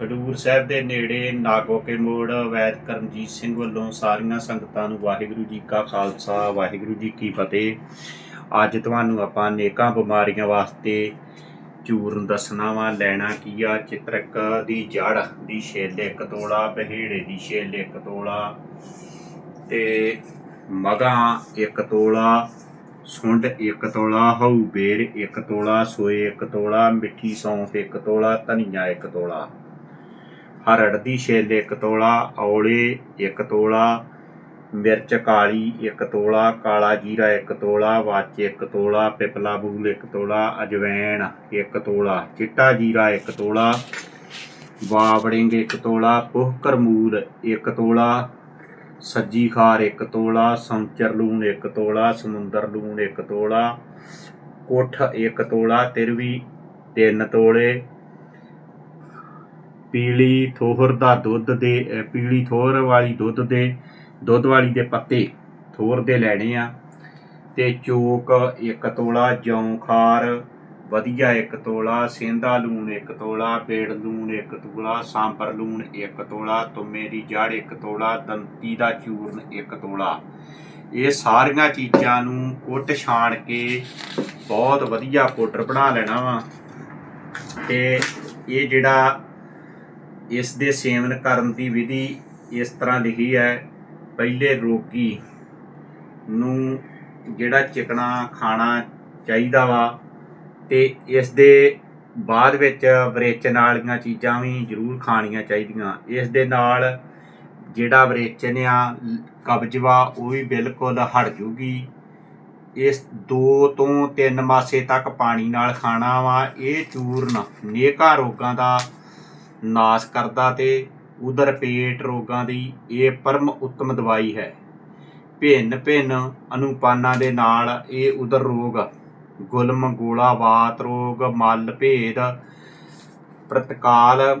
ਖਡੂਰ ਸਾਹਿਬ ਦੇ ਨੇੜੇ ਨਾਗੋਕੇ ਮੋੜ ਵੈਦ ਕਰਮਜੀਤ ਸਿੰਘ ਵੱਲੋਂ ਸਾਰੀਆਂ ਸੰਗਤਾਂ ਨੂੰ ਵਾਹਿਗੁਰੂ ਜੀ ਕਾ ਖਾਲਸਾ, ਵਾਹਿਗੁਰੂ ਜੀ ਕੀ ਫਤਿਹ। ਅੱਜ ਤੁਹਾਨੂੰ ਆਪਾਂ ਨੇਕਾਂ ਬਿਮਾਰੀਆਂ ਵਾਸਤੇ ਚੂਰਨ ਦੱਸਣਾ ਵਾ, ਲੈਣਾ ਕੀ ਆ? ਚਿਤਰਕ ਦੀ ਜੜ ਦੀ ਛੇਲੇ ਇੱਕ ਤੋਲਾ, ਬਹਿੜੇ ਦੀ ਛਿੱਲ ਇੱਕ ਤੋਲਾ ਤੇ ਮਗਾ ਇੱਕ ਤੋਲਾ, ਸੁੰਡ ਇੱਕ ਤੋਲਾ, ਹਊ ਬੇਰ ਇੱਕ ਤੋਲਾ, ਸੋਏ ਇੱਕ ਤੋਲਾ, ਮਿੱਠੀ ਸੌਂਫ ਇੱਕ ਤੋਲਾ, ਧਨੀਆ ਇੱਕ ਤੋਲਾ। ਹਰੜ ਦੀ ਛਿੱਲ ਇੱਕ ਤੋਲਾ ਔਲੇ ਇੱਕ ਤੋਲਾ ਮਿਰਚ ਕਾਲੀ ਇੱਕ ਤੋਲਾ ਕਾਲਾ ਜੀਰਾ ਇੱਕ ਤੋਲਾ ਵਾਚ ਇੱਕ ਤੋਲਾ ਪਿਪਲਾ ਬੂਲ ਇੱਕ ਤੋਲਾ ਅਜਵੈਣ ਇੱਕ ਤੋਲਾ ਚਿੱਟਾ ਜੀਰਾ ਇੱਕ ਤੋਲਾ ਬਾਬੜਿੰਗ ਇੱਕ ਤੋਲਾ ਪੁਹ ਕਰਮੂਲ ਇੱਕ ਤੋਲਾ ਸੱਜੀ ਖਾਰ ਇੱਕ ਤੋਲਾ ਸੰਚਰ ਲੂਣ ਇੱਕ ਤੋਲਾ ਸਮੁੰਦਰ ਲੂਣ ਇੱਕ ਤੋਲਾ ਕੁੱਠ ਇੱਕ ਤੋਲਾ ਤਿਰਵੀ ਤਿੰਨ ਤੋਲੇ ਪੀਲੀ ਥੋਹਰ ਦਾ ਦੁੱਧ ਦੇ ਪੀਲੀ ਥੋਹਰ ਵਾਲੀ ਦੁੱਧ ਦੇ, ਦੁੱਧ ਵਾਲੀ ਦੇ ਪੱਤੇ ਥੋਰ ਦੇ ਲੈਣੇ ਆ। ਤੇ ਚੋਕ ਇੱਕ ਤੋਲਾ ਜੌਂਖਾਰ ਵਧੀਆ ਇੱਕ ਤੋਲਾ ਸੇਂਦਾ ਲੂਣ ਇੱਕ ਤੋਲਾ ਪੇੜ ਲੂਣ ਇੱਕ ਤੋਲਾ, ਸਾਂਬਰ ਲੂਣ ਇੱਕ ਤੋਲਾ, ਤੁਮੇ ਦੀ ਜੜ ਇੱਕ ਤੋਲਾ, ਦੰਤੀ ਦਾ ਚੂਰਨ ਇੱਕ ਤੋਲਾ। ਇਹ ਸਾਰੀਆਂ ਚੀਜ਼ਾਂ ਨੂੰ ਕੁੱਟ ਛਾਣ ਕੇ ਬਹੁਤ ਵਧੀਆ ਪਾਊਡਰ ਬਣਾ ਲੈਣਾ ਵਾ। ਤੇ ਇਹ ਜਿਹੜਾ ਇਸ ਦੇ ਸੇਵਨ ਕਰਨ ਦੀ ਵਿਧੀ ਇਸ ਤਰ੍ਹਾਂ ਲਿਖੀ ਹੈ, ਪਹਿਲੇ ਰੋਗੀ ਨੂੰ ਜਿਹੜਾ ਚਿਕਣਾ ਖਾਣਾ ਚਾਹੀਦਾ ਵਾ ਤੇ ਇਸ ਦੇ ਬਾਅਦ ਵਿੱਚ ਵਿਰੇਚਨ ਵਾਲੀਆਂ ਚੀਜ਼ਾਂ ਵੀ ਜ਼ਰੂਰ ਖਾਣੀਆਂ ਚਾਹੀਦੀਆਂ। ਇਸ ਦੇ ਨਾਲ ਜਿਹੜਾ ਵਿਰੇਚਨ ਆ, ਕਬਜ਼ ਵਾ, ਉਹ ਵੀ ਬਿਲਕੁਲ ਹਟ ਜੂਗੀ। ਇਸ 2 ਤੋਂ 3 ਮਾਸੇ ਤੱਕ ਪਾਣੀ ਨਾਲ ਖਾਣਾ ਵਾ, ਇਹ ਚੂਰਨ ਨੇਕਾਂ ਰੋਗਾਂ ਦਾ ਨਾਸ਼ ਕਰਦਾ ਤੇ ਉਦਰ ਪੇਟ ਰੋਗਾਂ ਦੀ ਇਹ ਪਰਮ ਉੱਤਮ ਦਵਾਈ ਹੈ। ਭਿੰਨ ਭਿੰਨ ਅਨੁਪਾਨਾਂ ਦੇ ਨਾਲ ਇਹ ਉਦਰ ਰੋਗ, ਗੁਲਮ ਗੋਲਾ ਵਾਤ ਰੋਗ, ਮਲ ਭੇਦ, ਪ੍ਰਤਕਾਲ,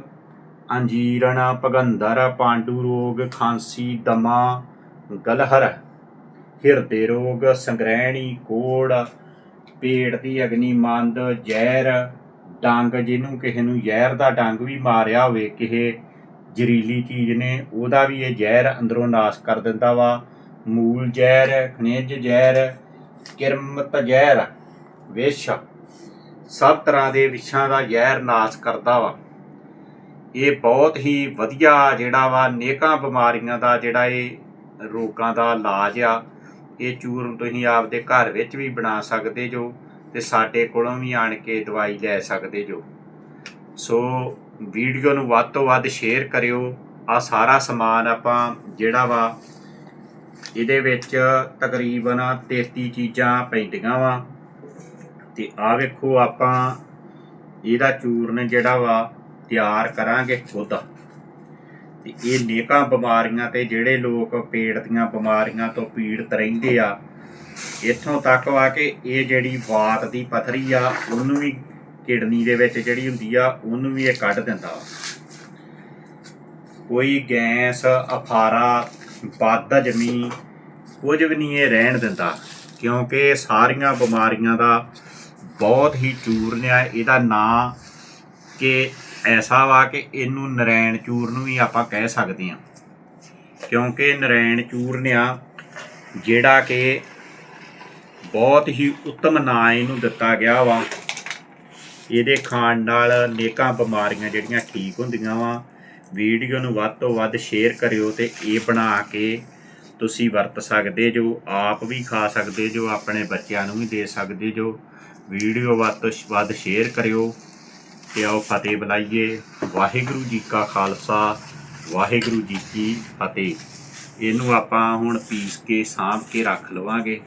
ਅੰਜੀਰਣ, ਭਗੰਦਰ, ਪਾਂਡੂ ਰੋਗ, ਖਾਂਸੀ, ਦਮਾ, ਗਲਹਰ, ਹਿਰਦੇ ਰੋਗ, ਸੰਗ੍ਰਹਿਣੀ, ਕੋੜ, ਪੇਟ ਦੀ ਅਗਨੀ ਮੰਦ, ਜ਼ਹਿਰ ਡੰਗ ਜਿਹਨੂੰ ਕਿਸੇ ਨੂੰ ਜ਼ਹਿਰ ਦਾ ਡੰਗ ਵੀ ਮਾਰਿਆ ਹੋਵੇ, ਕਿਸੇ ਜ਼ਹਿਰੀਲੀ ਚੀਜ਼ ਨੇ, ਉਹਦਾ ਵੀ ਇਹ ਜ਼ਹਿਰ ਅੰਦਰੋਂ ਨਾਸ਼ ਕਰ ਦਿੰਦਾ ਵਾ। ਮੂਲ ਜ਼ਹਿਰ, ਖਣਿਜ ਜ਼ਹਿਰ, ਕਿਰਮਤ ਜ਼ਹਿਰ, ਵਿਸ਼, ਸਭ ਤਰ੍ਹਾਂ ਦੇ ਵਿਸ਼ਾਂ ਦਾ ਜ਼ਹਿਰ ਨਾਸ਼ ਕਰਦਾ ਵਾ। ਇਹ ਬਹੁਤ ਹੀ ਵਧੀਆ ਜਿਹੜਾ ਵਾ, ਨੇਕਾਂ ਬਿਮਾਰੀਆਂ ਦਾ ਜਿਹੜਾ ਇਹ ਰੋਗਾਂ ਦਾ ਇਲਾਜ ਆ। ਇਹ ਚੂਰਨ ਤੁਸੀਂ ਆਪਦੇ ਘਰ ਵਿੱਚ ਵੀ ਬਣਾ ਸਕਦੇ ਜੋ। ਤੇ ਸਾਡੇ ਕੋਲੋਂ ਵੀ ਆਣ ਕੇ ਦਵਾਈ ਲੈ ਸਕਦੇ ਜੋ। ਸੋ ਵੀਡੀਓ ਨੂੰ ਵੱਧ ਤੋਂ ਵੱਧ ਸ਼ੇਅਰ ਕਰਿਓ। ਆ ਸਾਰਾ ਸਮਾਨ ਆਪਾਂ ਜਿਹੜਾ ਵਾ, ਇਹਦੇ ਵਿੱਚ ਤਕਰੀਬਨ 33 ਚੀਜ਼ਾਂ ਪੈਂਦੀਆਂ ਵਾ। ਤੇ ਆ ਵੇਖੋ ਆਪਾਂ, ਇਹਦਾ ਚੂਰਨ ਜਿਹੜਾ ਵਾ ਤਿਆਰ ਕਰਾਂਗੇ ਖੁਦ। ਤੇ ਇਹ ਨੇਕਾਂ ਬਿਮਾਰੀਆਂ ਤੇ ਜਿਹੜੇ ਲੋਕ ਪੇਟ ਦੀਆਂ ਬਿਮਾਰੀਆਂ ਤੋਂ ਪੀੜਤ ਰਹਿੰਦੇ ਆ, ਇੱਥੋਂ ਤੱਕ ਵਾ ਕਿ ਇਹ ਜਿਹੜੀ ਵਾਤ ਦੀ ਪਥਰੀ ਆ, ਉਹਨੂੰ ਵੀ ਕਿਡਨੀ ਦੇ ਵਿੱਚ ਜਿਹੜੀ ਹੁੰਦੀ ਆ, ਉਹਨੂੰ ਵੀ ਇਹ ਕੱਢ ਦਿੰਦਾ ਵਾ। ਕੋਈ ਗੈਸ ਅਫਾਰਾ ਵੱਧ ਜਮੀ ਕੁਝ ਵੀ ਨਹੀਂ ਇਹ ਰਹਿਣ ਦਿੰਦਾ, ਕਿਉਂਕਿ ਸਾਰੀਆਂ ਬਿਮਾਰੀਆਂ ਦਾ ਬਹੁਤ ਹੀ ਚੂਰਨ ਆ ਇਹਦਾ ਨਾਂ ਕਿ ਐਸਾ ਵਾ ਕਿ ਇਹਨੂੰ ਨਰੈਣ ਚੂਰਨ ਵੀ ਆਪਾਂ ਕਹਿ ਸਕਦੇ ਹਾਂ। ਕਿਉਂਕਿ ਨਰੈਣ ਚੂਰਨ ਆ ਜਿਹੜਾ ਕਿ ਬਹੁਤ ਹੀ ਉੱਤਮ ਨਾਂ ਇਹਨੂੰ ਦਿੱਤਾ ਗਿਆ ਵਾ। ਇਹਦੇ ਖਾਣ ਨਾਲ ਨੇਕਾਂ ਬਿਮਾਰੀਆਂ ਜਿਹੜੀਆਂ ਠੀਕ ਹੁੰਦੀਆਂ ਵਾ। ਵੀਡੀਓ ਨੂੰ ਵੱਧ ਤੋਂ ਵੱਧ ਸ਼ੇਅਰ ਕਰਿਓ ਤੇ ਇਹ ਬਣਾ ਕੇ ਤੁਸੀਂ ਵਰਤ ਸਕਦੇ ਜੋ, ਆਪ ਵੀ ਖਾ ਸਕਦੇ ਜੋ, ਆਪਣੇ ਬੱਚਿਆਂ ਨੂੰ ਵੀ ਦੇ ਸਕਦੇ ਜੋ। ਵੀਡੀਓ ਵੱਧ ਤੋਂ ਵੱਧ ਸ਼ੇਅਰ ਕਰਿਓ। ਤੇ ਆਓ ਫਤਿਹ ਬੁਲਾਈਏ। ਵਾਹਿਗੁਰੂ ਜੀ ਕਾ ਖਾਲਸਾ, ਵਾਹਿਗੁਰੂ ਜੀ ਕੀ ਫਤਿਹ। ਇਹਨੂੰ ਆਪਾਂ ਹੁਣ ਪੀਸ ਕੇ, ਸਾਂਭ ਕੇ ਰੱਖ ਲਵਾਂਗੇ।